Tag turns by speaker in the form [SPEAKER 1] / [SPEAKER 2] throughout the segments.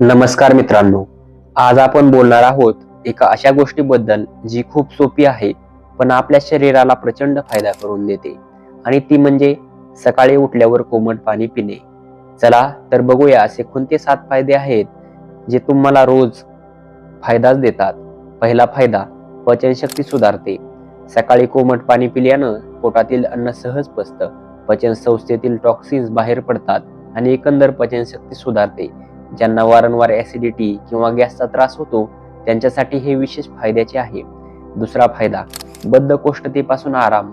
[SPEAKER 1] नमस्कार मित्रांनो आज आपण बोलणार आहोत एका अशा गोष्टीबद्दल जी खूप सोपी आहे पण आपल्या शरीराला प्रचंड फायदा करून देते. आणि ती म्हणजे सकाळी उठल्यावर कोमट पाणी पिणे. चला तर बघूया असे कोणते सात फायदे आहेत जे तुम्हाला रोज फायदाच देतात. पहिला फायदा पचनशक्ती सुधारते. सकाळी कोमट पाणी पिल्यानं पोटातील अन्न सहज पचतं. पचन संस्थेतील टॉक्सिन्स बाहेर पडतात आणि एकंदर पचनशक्ती सुधारते. ज्यांना वारंवार ऍसिडिटी किंवा गॅसचा त्रास होतो त्यांच्यासाठी हे विशेष फायद्याचे आहे. दुसरा फायदा बद्धकोष्ठतेपासून आराम.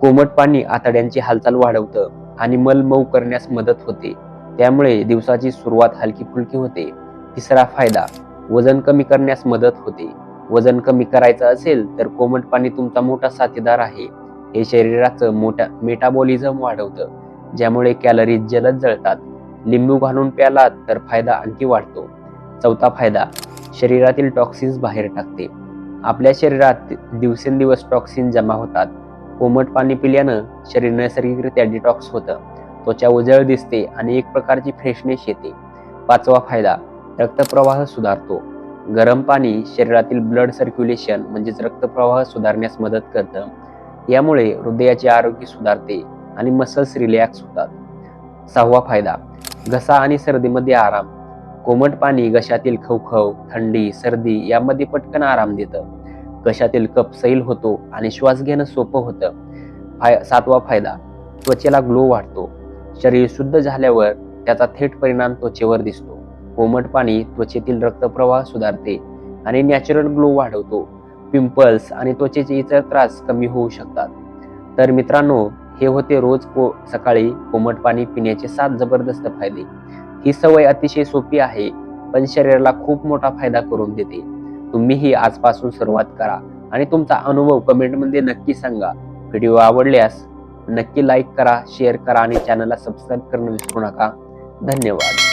[SPEAKER 1] कोमट पाणी आतड्यांची हालचाल वाढवतं आणि मल मऊ करण्यास मदत होते. त्यामुळे दिवसाची सुरुवात हलकी फुलकी होते. तिसरा फायदा वजन कमी करण्यास मदत होते. वजन कमी करायचं असेल तर कोमट पाणी तुमचा मोठा साथीदार आहे. हे शरीराचं मोठा मेटाबॉलिझम वाढवतं ज्यामुळे कॅलरीज जलद जळतात. लिंबू घालून प्यालात तर फायदा आणखी वाढतो. चौथा फायदा शरीरातील टॉक्सिन्स बाहेर टाकते. आपल्या शरीरात दिवसेंदिवस टॉक्सिन जमा होतात. कोमट पाणी पिल्यानं शरीर नैसर्गिकरित्या डिटॉक्स होतं. त्वचा उजळ दिसते आणि एक प्रकारची फ्रेशनेस येते. पाचवा फायदा रक्तप्रवाह सुधारतो. गरम पाणी शरीरातील ब्लड सर्क्युलेशन म्हणजेच रक्तप्रवाह सुधारण्यास मदत करतं. यामुळे हृदयाचे आरोग्य सुधारते आणि मसल्स रिलॅक्स होतात. सहावा फायदा घसा आणि सर्दीमध्ये आराम. कोमट पाणी घशातील खवखव थंडी सर्दी यामध्ये पटकन आराम देतं. घशातील कप सैल होतो आणि श्वास घेणं सोपं होतं. फाय सातवा फायदा त्वचेला ग्लो वाढतो. शरीर शुद्ध झाल्यावर त्याचा थेट परिणाम त्वचेवर दिसतो. कोमट पाणी त्वचेतील रक्तप्रवाह सुधारते आणि नॅचरल ग्लो वाढवतो. पिंपल्स आणि त्वचेचे इतर त्रास कमी होऊ शकतात. तर मित्रांनो हे होते रोज को सकाळी कोमट पाणी पिण्याचे सात जबरदस्त फायदे. ही सवय अतिशय सोपी आहे पण शरीराला खूप मोठा फायदा करून देते. तुम्हीही आजपासून सुरुवात करा आणि तुमचा अनुभव कमेंटमध्ये नक्की सांगा. व्हिडिओ आवडल्यास नक्की लाईक करा शेअर करा आणि चॅनलला सबस्क्राईब करणं विसरू नका. धन्यवाद.